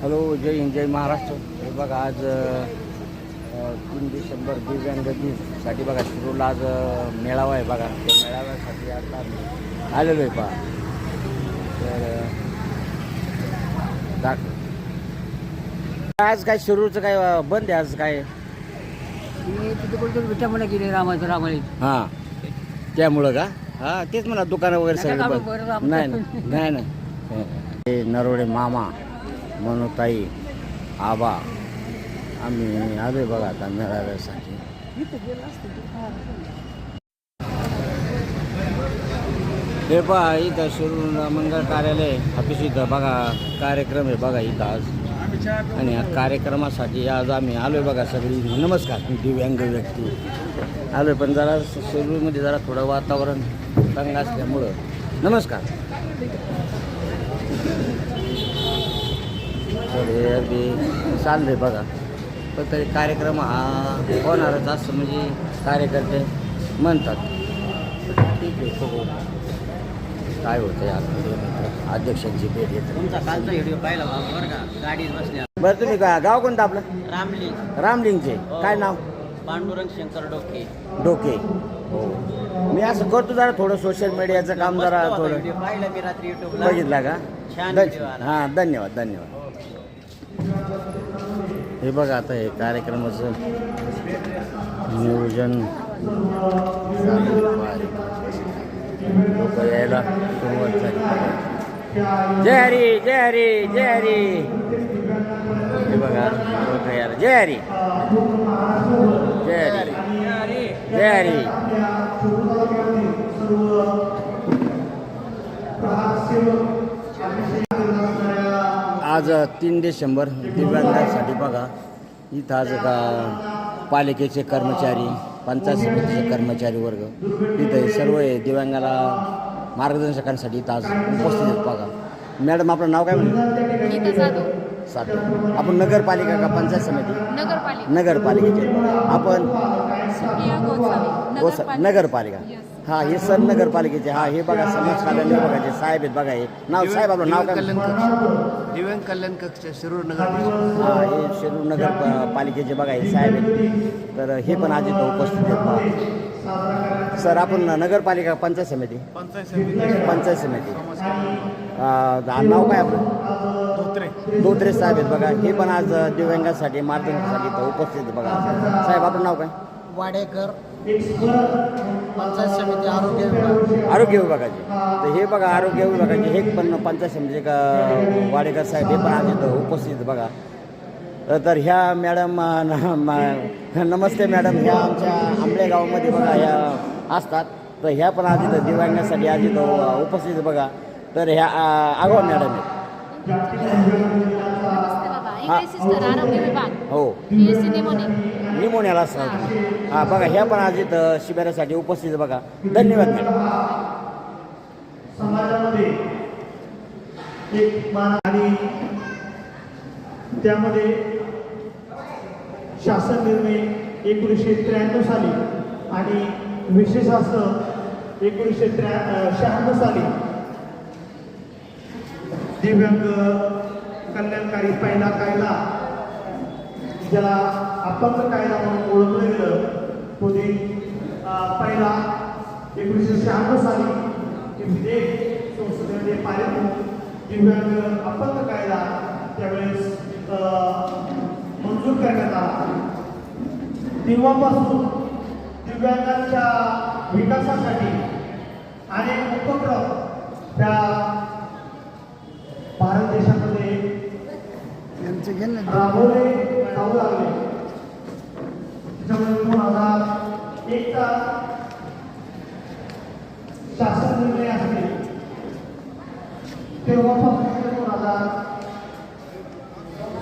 Hello जय हिंद जय महाराष्ट्र. हे बघा आज तीन डिसेंबर दिव्यांग दिनसाठी बघा शिरूरला आज मेळावा आहे बघा. त्या मेळाव्यासाठी आता आलेलो आहे पहा. तर दाख आज काय शिरूरचं काय बंद आहे आज काय? तिथे गेले रामाचं रामाळी हां. त्यामुळं का? हां तेच म्हणा दुकानं वगैरे सगळे बंद. नाही नाही नाही नरोडे मामा. मनोताई आबा आम्ही आलोय बघा आता मेळाव्यासाठी. हे पहा इथं शिरूर मंगळ कार्यालय ऑफिस इथं बघा कार्यक्रम आहे बघा इथं आज. आणि या कार्यक्रमासाठी आज आम्ही आलोय बघा सगळी नमस्कार. मी दिव्यांग व्यक्ती. आलोय पण जरा शिरूरमध्ये जरा थोडं वातावरण तंग असल्यामुळं. नमस्कार. तर हे अगदी चाललंय बघा. पण तरी कार्यक्रम हा होणारच असं म्हणजे कार्यकर्ते म्हणतात. ठीक आहे बघू काय होतं या अध्यक्षांची भेट घेतो तुमचा कालचा व्हिडिओ पाहिला बाबा बरं का? गाडीत बसल्या. बरं तुम्ही का? गाव कोणतं आपलं? रामली रामलिंगचे. काय नाव? पांडुरंग शंकर डोके. डोके. हो. मी असं करतो जरा थोडं सोशल मीडियाचं काम जरा थोडं. व्हिडिओ. पाहिला मी रात्री युट्यूबला बघितला का? छान धन- video आला. हां धन्यवाद धन्यवाद. हे बघा आता हे कार्यक्रमाचं नियोजन लोक यायला सुरुवात झाली. जय हरी जय हरी जय हरी. हे बघा लोक यायला जय हरी. जय हरी. जय हरी. जय हरी आज तीन डिसेंबर दिव्यांगांसाठी बघा. इथं आज का पालिकेचे कर्मचारी पंचायत समितीचे कर्मचारी वर्ग इथं सर्व हे दिव्यांगाला मार्गदर्शकांसाठी इथं आज उपस्थित आहेत बघा. मॅडम आपलं नाव काय म्हणलं जाधव साठो आपण नगरपालिका का पंचायत समिती? नगरपालिका. नगरपालिकेचे. आपण गोसा नगरपालिका. हा हे सर नगरपालिकेचे हा हे बघा समाज कल्याण विभागाचे साहेब आहेत बघा हे. नाव साहेब आपलं नाव काय? कल्याण कक्ष दिव्यांग कल्याण कक्ष शिरूर नगर हा हे शिरूर नगर प- पालिकेचे बघा हे साहेब आहेत. तर हे पण आज इथं उपस्थित आहेत पहा. सर आपण नगरपालिका पंचायत समिती? पंचायत समिती. पंचायत समिती. आ, नाव काय आपलं? धोत्रे. धोत्रे साहेब आहेत बघा. हे पण आज दिव्यांगासाठी मार्गदर्शनासाठी इथं उपस्थित आहेत बघा. साहेब आपलं नाव काय? वाडेकर. पंचायत समिती आरोग्य विभाग. आरोग्य विभागाचे. तर हे बघा आरोग्य विभागाचे हे पण पंचायत समिती का वाडेकर साहेब हे पण आज इथं उपस्थित बघा. तर ह्या मॅडम नमस्ते मॅडम ह्या आमच्या आंबळे गावामध्ये बघा ह्या असतात. तर ह्या पण आज इथं दिव्यांगासाठी आज इथं उपस्थित बघा. तर ह्या आगाव मॅडम आहेत हो. पी एस सी निमोनियाला हां बघा ह्या पण आज इथं शिबिरासाठी उपस्थित बघा. धन्यवाद मॅडम. समाजामध्ये एक मान आणि त्यामध्ये शासन निर्णय एकोणीसशे त्र्याण्णव साली आणि विशेष असं एकोणीसशे त्र्या शहाण्णव साली दिव्यांग कल्याणकारी पहिला कायदा ज्याला अपंग कायदा म्हणून ओळखलं गेलं तो दिन पहिला एकोणीसशे शहाण्णव साली ते विधेयक संसदेमध्ये पारित होऊन दिव्यांग अपंग कायदा त्यावेळेस मंजूर करण्यात आला. तेव्हापासून दिव्यांगांच्या विकासासाठी अनेक उपक्रम त्या भारत देशामध्ये राबवले. लागले त्याच्यामुळे दोन हजार एकचा शासन निर्णय असले तेव्हापासून दोन हजार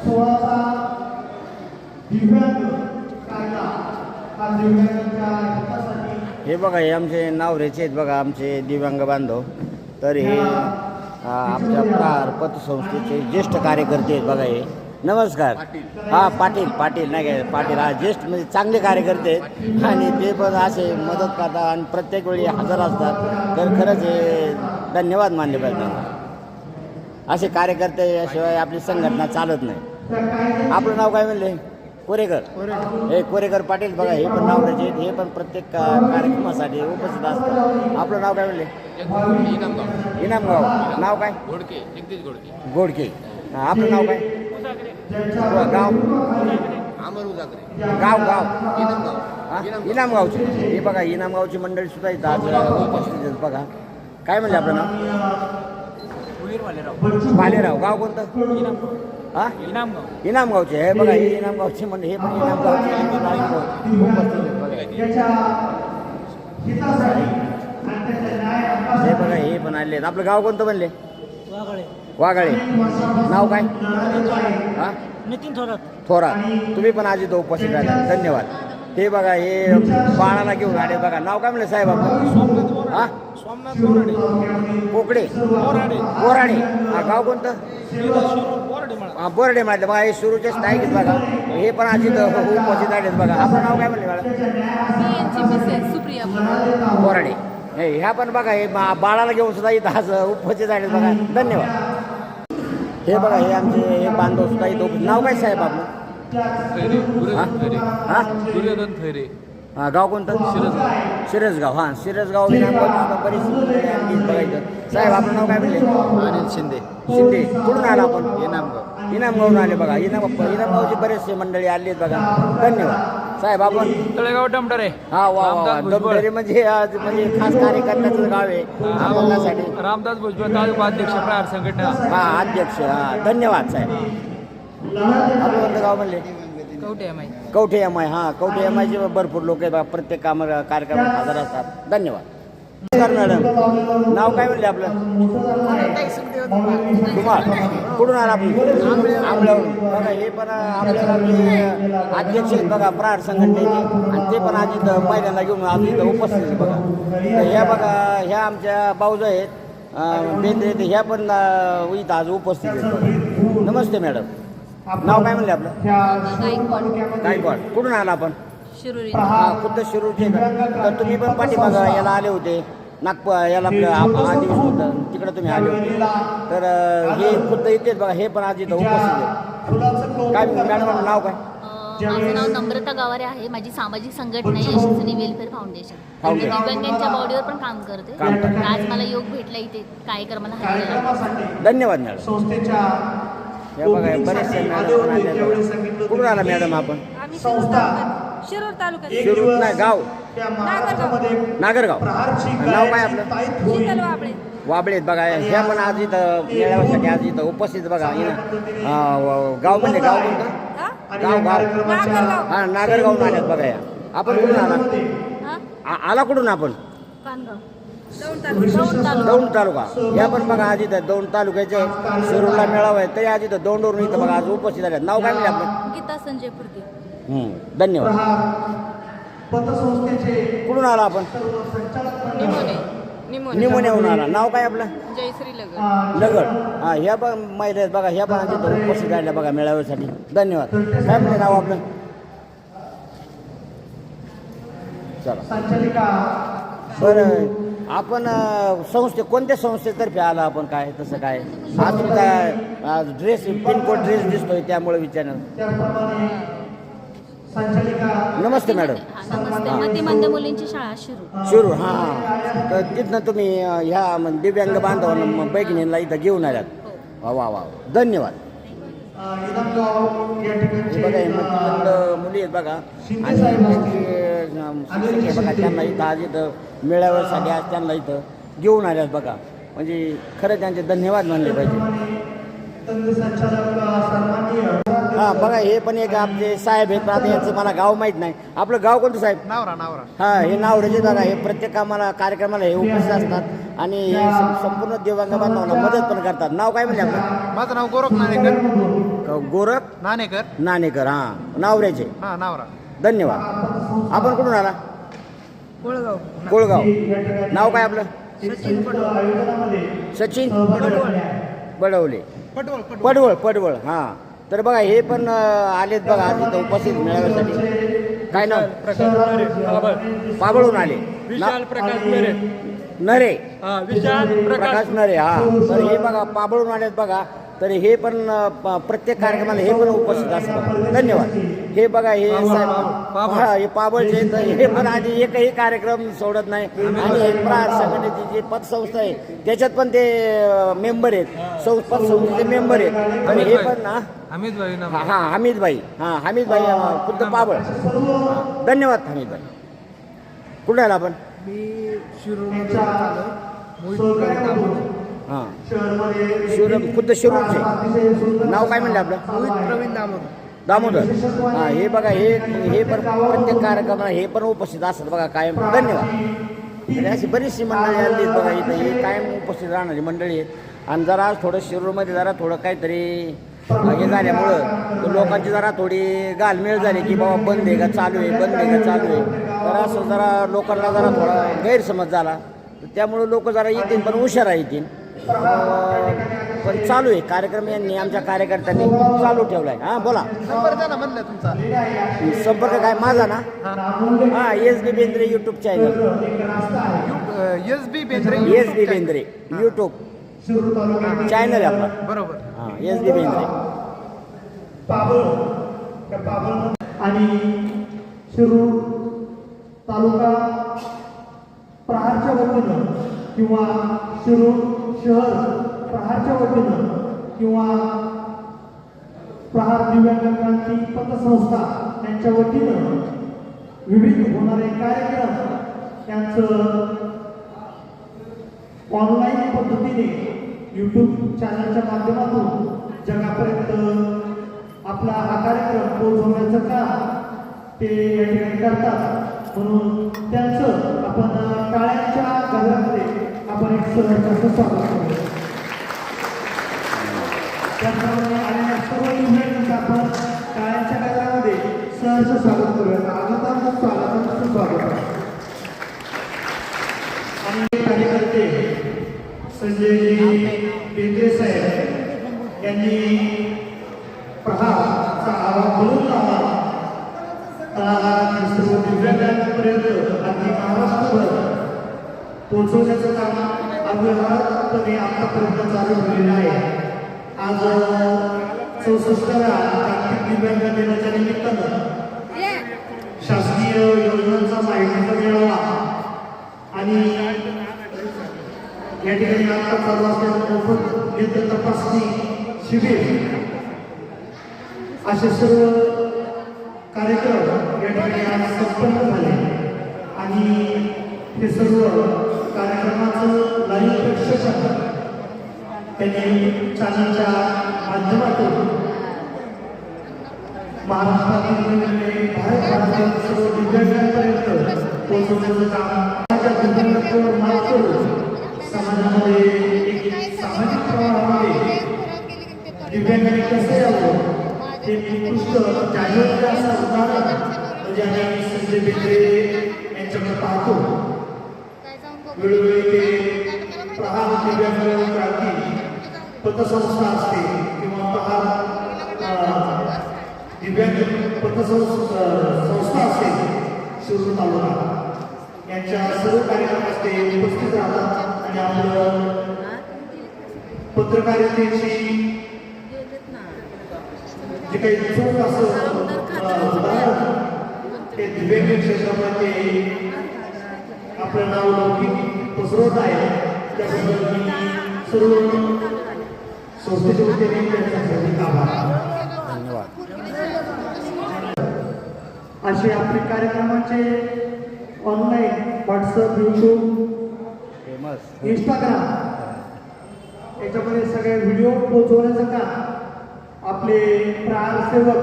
सोळाचा दिव्यांग कायदा हा दिव्यांगांच्या हितासाठी हे बघा हे आमचे नावरेचे आहेत बघा आमचे दिव्यांग बांधव तर हे आमच्या प्रहार पतसंस्थेचे ज्येष्ठ कार्यकर्ते आहेत बघा हे नमस्कार. हा पाटील पाटील नाही काय पाटील हा ज्येष्ठ म्हणजे चांगले कार्यकर्ते आहेत. आणि ते पण असे मदत करतात आणि प्रत्येक वेळी हजर असतात. तर खरंच हे धन्यवाद मानले पाहिजे. असे कार्यकर्ते याशिवाय आपली संघटना चालत नाही. आपलं नाव काय म्हणले? कोरेकर. हे कोरेकर पाटील बघा हे पण नाव त्याचे हे पण प्रत्येक कार्यक्रमासाठी उपस्थित असतात. आपलं नाव काय म्हणले? इनामगाव. नाव काय? घोडके गोडके हा, आपलं नाव काय? गाव अमर उजागरे गाव गाव. इनामगाव. हा? इनामगावची. हे बघा इनामगावची मंडळी सुद्धा इथं आज उपस्थित आहेत. बघा. काय म्हणले आपलं नाव? बालेराव गाव कोणतं? हा? इनामगावचे. हे बघा हे इनामगावचे म्हणजे हे पण इनामगावचे उपस्थित आहेत. बघा. हे बघा हे पण आले आपलं गाव कोणतं म्हणले वाघाळे. नाव काय? हा? नितीन थोरात. थोरा तुम्ही पण आज इथं उपस्थित राहिला. धन्यवाद. हे बघा हे बाळाला घेऊन आले बघा. नाव काय म्हणलं साहेब आपलं हा? सोमनाथ बोराडे. पोकडे बोराडे. बोराडे. हा गाव कोणतं? हा, बोराडे म्हटलं बघा हे सुरूचे स्थायिक बघा. हे पण आज इथं उपस्थित आहेत बघा. आपलं नाव काय म्हणले मॅडम मी यांची मिसेस सुप्रिया. बोराडे. हे ह्या पण बघा हे बा- बाळाला घेऊन सुद्धा इथं आज उपस्थित आहेत बघा. धन्यवाद. हे बघा हे आमचे हे बांधव सुद्धा इथं नाव काय साहेब आपलं? खैरे हा? हा? गाव कोणतं? शिरसगाव. शिरसगाव हां. शिरसगाव विनामगाव सुद्धा बरीच मंडळी आणली आहेत बघा इथं. साहेब आपलं नाव काय म्हणले? अनिल शिंदे. शिंदे. कुठून आला आपण? इनामगाव. इनामगावून आले बघा. इनाम इनामगावची बरेचसे मंडळी आली आहेत बघा. धन्यवाद. साहेब आपण तळेगाव टमटरे हा वा वा वा. रामदास भुजबळ. दमदरी म्हणजे आज म्हणजे खास कार्यकर्त्याचं गाव आहे आम्हालासाठी रामदास भुजबळ तालुका अध्यक्ष प्रहार संघटना. हा अध्यक्ष हा. धन्यवाद साहेब. आपलं कोणतं गाव म्हणले. M I Kavathe M I हां कवठे एम आयचे भरपूर लोक आहेत बघा प्रत्येक काम कार्यक्रमात हजर असतात. धन्यवाद. नमस्कार मॅडम. नाव काय म्हणले आपलं? तुम्हाला कुठून आला आपण? आंबल्यावरून बघा हे पण आपल्या गावचे अध्यक्ष आहेत बघा प्रहार संघटनेचे. आणि ते पण आज इथं पहिल्यांदा घेऊन आज इथं उपस्थित आहेत बघा. तर ह्या बघा ह्या आमच्या बाऊज आहेत. बेंद्रे ते ह्या पण इथं आज उपस्थित आहेत नमस्ते मॅडम. नाव काय म्हणले आपलं? गायकवाड कुठून आला आपण? शिरोरी. हा खुद्द शिरूरचे का तर तुम्ही पण पाठीमागं याला आले होते. नागपूर याला आपलं आप- होतं. तिकडे तुम्ही आले होते. तर अं, हे खुद्द इथेच बघा. हे पण आज इथं उपस्थित आहे काय मॅडम नाव काय? अं, माझं नाव नम्रता गावारे आहे. माझी सामाजिक संघटना आहे यशस्विनी वेलफेअर फाउंडेशन. मी. दिव्यांगांच्या बॉडीवर पण काम करते. काम करते. तर आज मला योग भेटला इथे. कार्यक्रमाला हजेरी. धन्यवाद मॅडम. संस्थेच्या या बघा हे बरेचसे मॅडम पण आले आहेत. बघा. कुठून आला मॅडम आपण? आम्ही शिरूर तालुक्यात शिरूर तालुक्यात एक शिरूर. दिवस नाही गाव. त्या महाराष्ट्रामध्ये नागरगाव. प्रहारची नाव काय आपलं? शीतल वाबळे. वाबळेत बघा ह्या पण आज इथं मेळाव्यासाठी आज इथं उपस्थित बघा हे ना, अं, व- गाव म्हणजे गाव कोणतं? हा? आणि गाव या गाव. कार्यक्रमाच्या नागरगाव. हा आल्यात बघा या. आपण कुठून आला? हा? आ- आला कुठून आपण? कानगाव. दौंड तालुका. दौंड तालुका. दौंड तालुका. या पण बघा आज इथं दौंड तालुक्याचे शिरूरला मेळावा आहे. तरी आज इथं दौंडवरून इथं बघा आज उपस्थित झाले नाव काय म्हणले आपलं? गीता संजय फुडके हम्म, धन्यवाद. पतसंस्थेचे कुठून आला आपण? सर्व संचालक मंडळ निमोनियाहून आला. नाव काय आपलं? जयश्री लगन लगड हा ह्या पण महिला आहेत बघा ह्या पण आज इथं उपस्थित झाल्या बघा मेळाव्यासाठी. धन्यवाद. काय म्हणते नाव आपलं? चला. संचालिका. बरं आपण अं, संस्थे कोणत्या संस्थेतर्फे आला आपण? काय तसं काय? आज तुमचा ड्रेस पिनकोड ड्रेस दिसतोय त्यामुळे विचारणार. त्याचप्रमाणे संचालिका नमस्ते मॅडम. हा, मुलींची शाळा शिरूर हां हां. तर तिथनं तुम्ही ह्या म्हणजे दिव्यांग बांधवांना बैठकीला इथं घेऊन आल्यात. वा वा वा. धन्यवाद. हे बघा हे मंद मुली आहेत बघा. आणि त्यांची अं, शिक्षक आहे बघा त्यांना इथं आज इथं मेळाव्यासाठी आज त्यांना इथं घेऊन आल्यात बघा. म्हणजे खरं त्यांचे धन्यवाद मानले पाहिजे. हां बघा हे पण एक आमचे साहेब आहेत आता याचं मला गाव माहीत नाही. आपलं गाव कोणतं साहेब? नावरा नावरा. हां हे नाव रजित बघा हे प्रत्येक कामाला कार्यक्रमाला हे उपस्थित असतात आणि हे सं- संपूर्ण दिव्यांग बांधवांना मदत पण करतात. नाव काय म्हणजे आपलं? माझं नाव गोरख नाणेकर. ग- गोरख? नाणेकर. नाणेकर हां. नावऱ्याचे. हा नावरा. धन्यवाद. आपण कुठून आला? कोळगाव. कोळगाव. नाव काय आपलं? आयोजनामध्ये सचिन सहभागी बडवले. पडवळ पडवळ. हां. तर बघा हे पण आलेत बघा आज इथं उपस्थित मेळाव्यासाठी. काय नाव? पाबळून आले. विशाल प्रकाश पेरे नरे. हा विशाल प्रकाश नरे हा. तर हे बघा पाबळून आलेत बघा. तर हे पण प्रत्येक कार्यक्रमाला हे पण उपस्थित असतात. धन्यवाद. हे बघा हे. हा हे पाबळचे तर हे पण आधी एकही कार्यक्रम सोडत नाही. आणि हे संघटनेची जी पतसंस्था आहे त्याच्यात पण ते मेंबर आहेत. सौ पतसंस्थेचे मेंबर आहेत. आणि हे पण ना अमित भाई हा हमीद भाई हा हमीद भाई खुद्द पाबळ धन्यवाद हमीद भाई कुठे आला आपण? हां. शिवर खुद्द शिरूरचे नाव काय म्हणलं आपलं? प्रवीण दामोदर. दामोदर. हा हे बघा हे हे पण प्रत्येक कार्यक्रमाला हे पण उपस्थित असतात बघा कायम. धन्यवाद. आणि अशी बरीचशी मंडळी आली बघा इथं. हे कायम उपस्थित राहणारी मंडळी आहेत. आणि जरा थोडं शिरूरमध्ये जरा थोडं काहीतरी हे झाल्यामुळं लोकांची जरा थोडी गालमेळ झाली की बाबा बंद आहे का चालू आहे बंद आहे का चालू आहे. तर असं जरा लोकांना जरा थोडा गैरसमज झाला. त्यामुळं लोक जरा येतील पण उशिरा येतील पण चालू आहे. कार्यक्रम यांनी आमच्या कार्यकर्त्यांनी चालू ठेवला आहे हां बोला. म्हणलं तुमचा? संपर्क काय माझा ना? हा. S B Bendre YouTube channel S B Bendre S B Bendre YouTube channel आहे आपला. बरोबर. हां एस बी बेंद्रे. आणि शिरूर तालुका प्रहारच्या वतीनं किंवा शिरूर शहर प्रहारच्या वतीनं किंवा प्रहार दिव्यांग क्रांती पतसंस्था यांच्या वतीनं विविध होणारे कार्यक्रम यांचं ऑनलाईन पद्धतीने यूट्यूब चॅनलच्या माध्यमातून जगापर्यंत आपला हा कार्यक्रम पोहोचवण्याचं काम ते या ठिकाणी करतात. म्हणून त्यांचं आपण काळ्यांच्या घरामध्ये आपण एक सहर्ष स्वागत करू? त्याचप्रमाणे आलेल्या सर्व इव्हेंटचं आपण काळाच्या गजरामध्ये सहर्ष स्वागत करूया आगतांचं स्वागतांचं स्वागत आणि कार्यकर्ते संजयजी बेंद्रे साहेब यांनी प्रहारचा आवाज बोलून लावा. सर्व दिव्यांगांपर्यंत आणि महाराष्ट्रभर पोहोचवण्याचं काम आत्तापर्यंत आतापर्यंत चालू झालेलं आहे. आज चौसष्टाव्या जागतिक दिव्यांग दिनाच्या निमित्तानं शासकीय योजनांचा माहितीचा मेळावा आणि या ठिकाणी आता चालू असलेलं मोफत नेत्र तपासणी शिबिर असे सर्व कार्यक्रम या ठिकाणी आज संपन्न झाले. आणि हे सर्व कार्यक्रमाचं लाईव्ह प्रक्षेपण त्यांनी चॅनलच्या माध्यमातून महाराष्ट्रातील वेगवेगळे भारत सर्व दिव्यांगांपर्यंत पोहोचवण्याचं काम माझ्या मात करून समाजामध्ये एक सामाजिक प्रवाहामध्ये कसं यावं ते उत्कृष्ट जागरूकता असं उदाहरण म्हणजे आम्ही संजय बेंद्रे यांच्याकडे पाहतो. वेळोवेळी ते प्रहार दिव्यांग पतसंस्था असते किंवा प्रहार दिव्यांग पतसंस्था संस्था असते शिरूर तालुका. यांच्या सर्व कार्यक्रमात ते उपस्थित राहतात आणि आपलं पत्रकारितेची जे काही चोख असं ते दिव्यांग क्षेत्रामध्ये आपलं नाव लौकिक पसरवत आहे. त्याबद्दल मी सर्व संस्थेचे वतीने आभार. धन्यवाद असे आपले कार्यक्रमाचे online WhatsApp YouTube famous Instagram याच्यामध्ये सगळे व्हिडिओ पोहोचवण्याचं काम आपले प्राणसेवक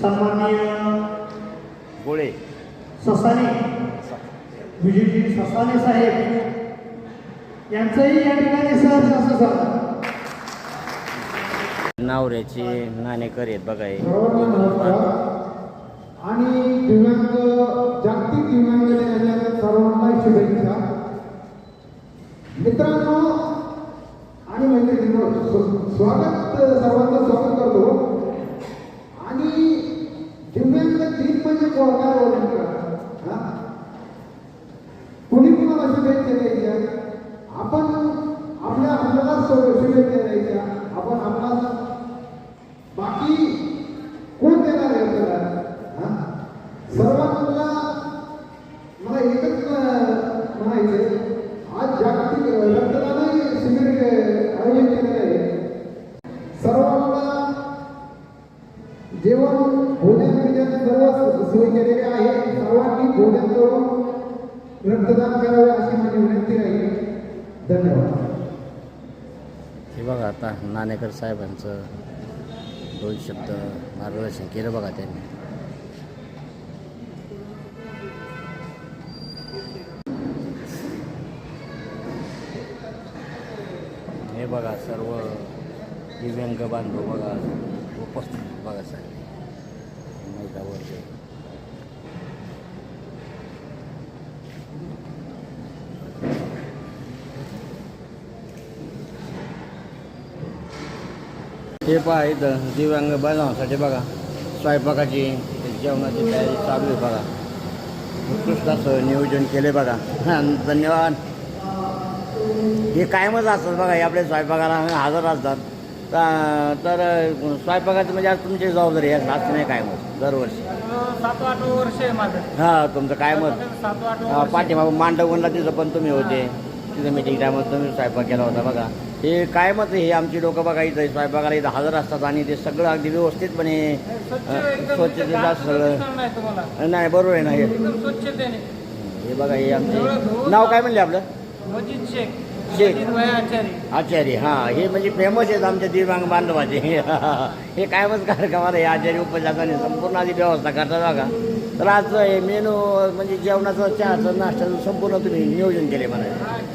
सन्माननीय गोळे ससाने विजयजी ससाने साहेब. यांचंही या ठिकाणी सहर्ष असं स्वागत. नावऱ्याचे नाणेकर आहेत बघा आणि दिव्यांग जागतिक दिव्यांग दिनाच्या सर्वांना शुभेच्छा. मित्रांनो आणि मैत्रिणींनो स्व- स्वागत सर्वांचं स्वागत करतो. आणि दिव्यांग दिन म्हणजे को- काय हो नेमकं? हा? जेवण भोजन बिजन सर्व सोय केलेली आहे सर्वांनी भोजन करून रक्तदान करावे अशी माझी विनंती राहील धन्यवाद हे बघा आता नाणेकर साहेबांचं दोन शब्द मार्गदर्शन केलं बघा त्यांनी. हे बघा सर्व दिव्यांग बांधव बघा उपस्थित बघा साहेब. महिला वर्ग हे पहा इथं दिव्यांग बांधवांसाठी बघा. स्वयंपाकाची जेवणाची तयारी चालू आहे बघा. उत्कृष्ट असं नियोजन केले बघा. हां धन्यवाद. हे कायमच असतात बघा हे आपल्या स्वयंपाकाला हजर असतात. तर स्वयंपाकाचं म्हणजे आज तुमची जबाबदारी आहे असं नाही कायमच दरवर्षी. सात आठ वर्ष आहे माझं. हां तुमचं कायमच. सात आठ पाठीमागं मांडवगणला तिथं पण तुम्ही होते. तिथं मीटिंग टायमात तुम्ही स्वयंपाक केला होता बघा. हे कायमच आहे, हे आमची लोकं बघा इथं स्वयंपाकाला इथं हजर असतात आणि ते सगळं अगदी व्यवस्थितपणे स्वच्छतेचं असं सगळं नाही बरोबर आहे ना हे. हे बघा हे आमचे नाव काय म्हणले आपलं? शेख. आचार्य हां. हे म्हणजे फेमस आहेत आमच्या दिव्यांग बांधवाचे. हे कायमच कार्यक्रमाला हे आचार्य उपजाताने संपूर्ण आधी व्यवस्था करतात बघा. तर आज हे मेनू म्हणजे जेवणाचं चहाचं नाश्त्याचं संपूर्ण तुम्ही नियोजन केले मला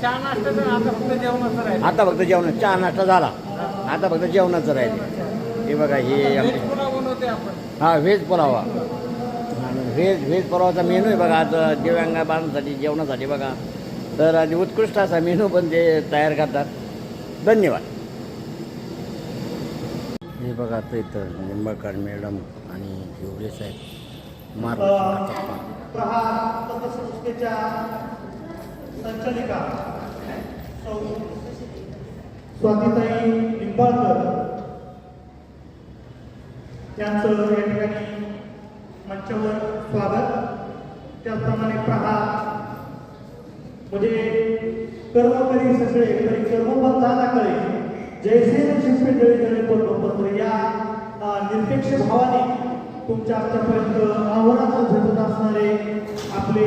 चहा नाश्ता तर आता फक्त जेवणाचं राहील. आता फक्त जेवण चहा नाश्ता झाला. आता फक्त जेवणाचं राहिले. हे बघा हे आमचे व्हेज पुलाव बनवते आपण. हा व्हेज पुलावा. आणि व्हेज व्हेज पुलावाचा मेनू आहे बघा आज दिव्यांग बांधसाठी जेवणासाठी बघा. तर आणि उत्कृष्ट असा मेनू पण ते तयार करतात. धन्यवाद. हे बघा आता इथं निंबाळकर मॅडम आणि हिवरे साहेब. करतात प्रहार पतसंस्थेच्या संचालिका सौ स्वातीताई निंबाळकर यांचं या ठिकाणी मंचावर स्वागत. त्याचप्रमाणे प्रहार म्हणजे कर्म करी सगळे करी कर्मबंधा ना कळे जैसे शिंपे जळे जळे पत्र या निरपेक्ष भावाने तुमच्या आमच्यापर्यंत आव्हानाचं झटत असणारे आपले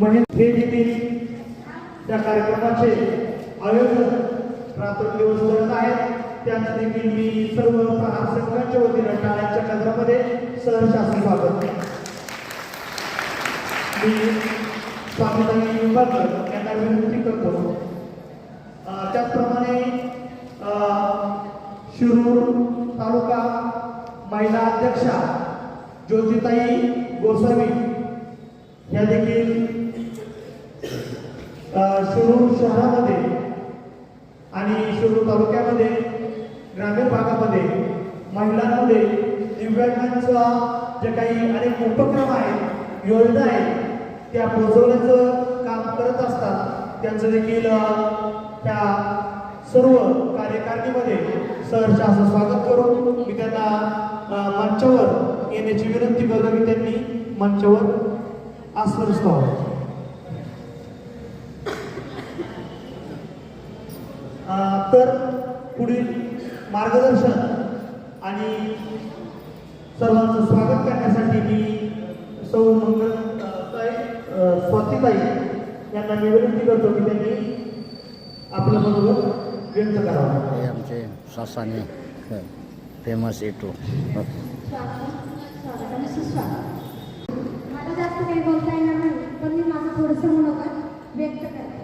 महेंद्र हे देखील त्या कार्यक्रमाचे आयोजन दिवस करत आहेत. त्यांचं देखील मी सर्व प्रहार संघाच्या वतीनं टाळ्यांच्या केंद्रामध्ये सहशासन स्वागत मी स्वामी निंबाळकर यांना विनंती करतो. त्याचप्रमाणे शिरूर तालुका महिला अध्यक्षा ज्योतिताई गोसावी या देखील शिरूर शहरामध्ये आणि शिरूर तालुक्यामध्ये ग्रामीण भागामध्ये महिलांमध्ये दिव्यांगांचा जे काही अनेक उपक्रम आहेत योजना आहेत त्या पोहोचवण्याचं काम करत असतात. त्यांचं देखील त्या सर्व कार्यकारिणीमध्ये सहर्ष असं स्वागत करून मी त्यांना मंचावर येण्याची विनंती करतो की त्यांनी मंचावर आस्वस्थ व्हावं. तर पुढील मार्गदर्शन आणि सर्वांचं स्वागत करण्यासाठी मी सौ मंगल ताई, स्वातीताई यांना मी विनंती करतो की त्यांनी आपलं हे आमचे सासाने फेमस एटू मला जास्त काही बोलता येणार नाही पण मी माझं थोडंसं मनोगत व्यक्त करते.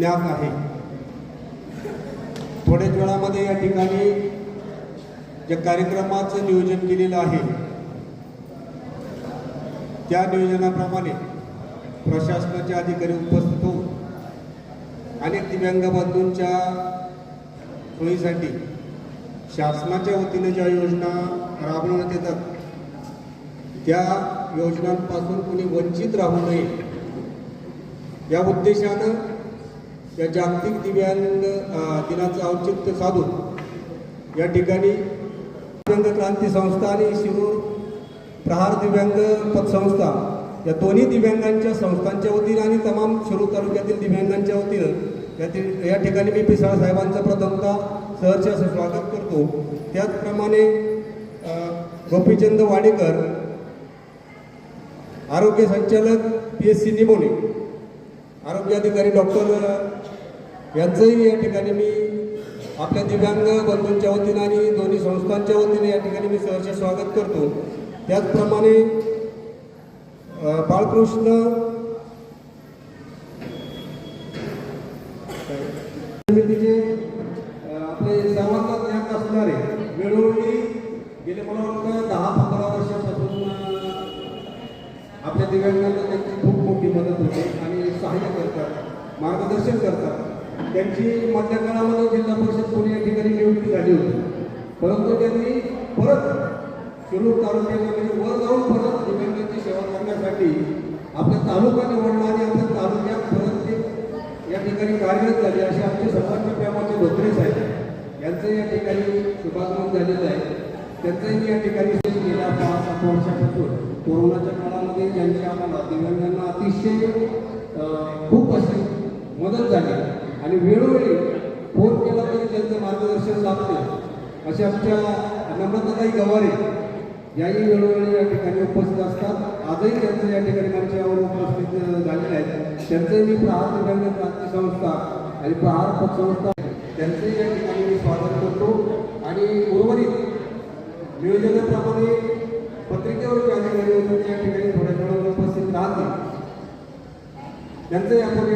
ज्ञात आहे. थोड्याच वेळामध्ये या ठिकाणी ज्या कार्यक्रमाचं नियोजन केलेलं आहे त्या नियोजनाप्रमाणे प्रशासनाचे अधिकारी उपस्थित होऊन अनेक दिव्यांग बंधूंच्या सोयीसाठी शासनाच्या वतीने ज्या योजना राबवण्यात येतात त्या योजनांपासून कुणी वंचित राहू नये या उद्देशानं या जागतिक दिव्यांग दिनाचं औचित्य साधून या ठिकाणी दिव्यांग क्रांती संस्था आणि शिरूर प्रहार दिव्यांग पतसंस्था या दोन्ही दिव्यांगांच्या संस्थांच्या वतीनं आणि तमाम शिरूर तालुक्यातील दिव्यांगांच्या वतीनं यातील या ठिकाणी मी पिसाळ साहेबांचं प्रथमता सहर्ष असं स्वागत करतो. त्याचप्रमाणे गोपीचंद वाडेकर आरोग्य संचालक पी एस सी निमोने आरोग्य अधिकारी डॉक्टर यांचंही या ठिकाणी मी आपल्या दिव्यांग बंधूंच्या वतीनं आणि दोन्ही संस्थांच्या वतीने या ठिकाणी मी सहर्ष स्वागत करतो. त्याचप्रमाणे बाळकृष्ण समितीचे आपले सर्वांना ज्ञात असणारे वेळोवेळी गेले मला वाटतं दहा पंधरा वर्षापासून आपल्या दिव्यांगांना त्यांची खूप मोठी मदत होते आणि सहाय्य करतात मार्गदर्शन करतात. त्यांची मधल्या काळामध्ये जिल्हा परिषद पुणे या ठिकाणी नियुक्ती झाली होती. परंतु त्यांनी परत शिरूर तालुक्याला म्हणजे वर जाऊन परत दिव्यांगांची सेवा करण्यासाठी आपल्या तालुका निवडला आणि आपल्या तालुक्यात परत ते या ठिकाणी कार्यरत झाले असे आमचे सर्वांचे प्रेमाचे धोत्रे साहेब यांचं या ठिकाणी शुभागमन झालेलं आहे. त्यांचंही या ठिकाणी गेल्या पाच सात वर्षापासून कोरोनाच्या काळामध्ये ज्यांची आम्हाला दिव्यांगांना अतिशय खूप अशी मदत झाली. आणि वेळोवेळी फोन केला तरी त्यांचं मार्गदर्शन लाभते असे आमच्या नम्रताताई गवारे याही वेळोवेळी या ठिकाणी उपस्थित असतात. आजही त्यांचं या ठिकाणी मंचावर उपस्थित झालेले आहेत त्यांचंही मी प्रहार दिव्यांग क्रांती संस्था आणि प्रहार पतसंस्था त्यांचंही या ठिकाणी मी स्वागत करतो. आणि उर्वरित नियोजनाप्रमाणे पत्रिकेवर ज्या ठिकाणी होतं त्या ठिकाणी थोड्या वेळावर उपस्थित राहतील. त्यांचं यापूर्वी